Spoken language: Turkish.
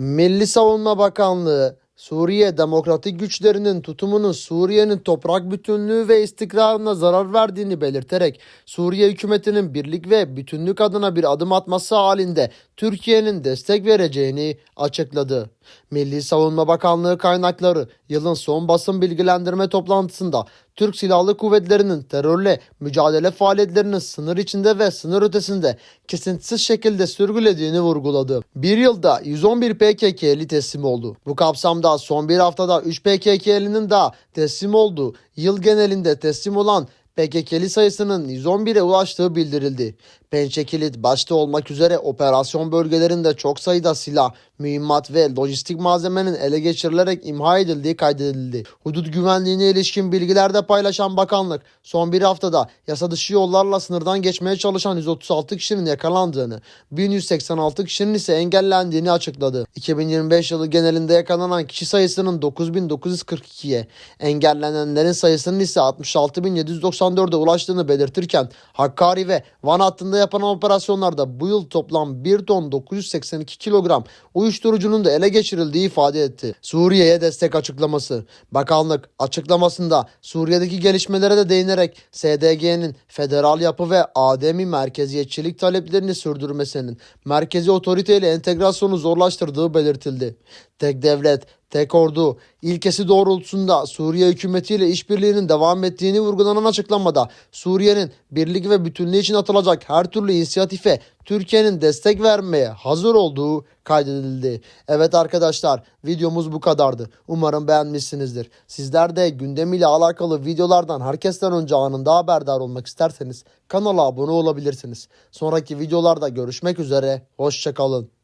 Milli Savunma Bakanlığı Suriye Demokratik Güçlerinin tutumunun Suriye'nin toprak bütünlüğü ve istikrarına zarar verdiğini belirterek Suriye hükümetinin birlik ve bütünlük adına bir adım atması halinde Türkiye'nin destek vereceğini açıkladı. Milli Savunma Bakanlığı kaynakları yılın son basın bilgilendirme toplantısında Türk Silahlı Kuvvetleri'nin terörle mücadele faaliyetlerini sınır içinde ve sınır ötesinde kesintisiz şekilde sürgülediğini vurguladı. Bir yılda 111 PKK'li teslim oldu. Bu kapsamda son bir haftada 3 PKK'linin daha teslim olduğu, yıl genelinde teslim olan PKK'li sayısının 111'e ulaştığı bildirildi. Pençe Kilit başta olmak üzere operasyon bölgelerinde çok sayıda silah, mühimmat ve lojistik malzemenin ele geçirilerek imha edildiği kaydedildi. Hudut güvenliğine ilişkin bilgiler de paylaşan bakanlık son bir haftada yasa dışı yollarla sınırdan geçmeye çalışan 136 kişinin yakalandığını, 1186 kişinin ise engellendiğini açıkladı. 2025 yılı genelinde yakalanan kişi sayısının 9942'ye, engellenenlerin sayısının ise 66794'e ulaştığını belirtirken Hakkari ve Van hattında yapılan operasyonlarda bu yıl toplam 1 ton 982 kilogram uyuşturucunun da ele geçirildiği ifade etti. Suriye'ye destek açıklaması. Bakanlık açıklamasında Suriye'deki gelişmelere de değinerek SDG'nin federal yapı ve ademi merkeziyetçilik taleplerini sürdürmesinin merkezi otoriteyle entegrasyonu zorlaştırdığı belirtildi. Tek devlet, tek ordu ilkesi doğrultusunda Suriye hükümetiyle işbirliğinin devam ettiğini vurgulanan açıklamada Suriye'nin birlik ve bütünlüğü için atılacak her türlü inisiyatife Türkiye'nin destek vermeye hazır olduğu kaydedildi. Evet arkadaşlar videomuz bu kadardı. Umarım beğenmişsinizdir. Sizler de gündemiyle alakalı videolardan herkesten önce anında haberdar olmak isterseniz kanala abone olabilirsiniz. Sonraki videolarda görüşmek üzere. Hoşçakalın.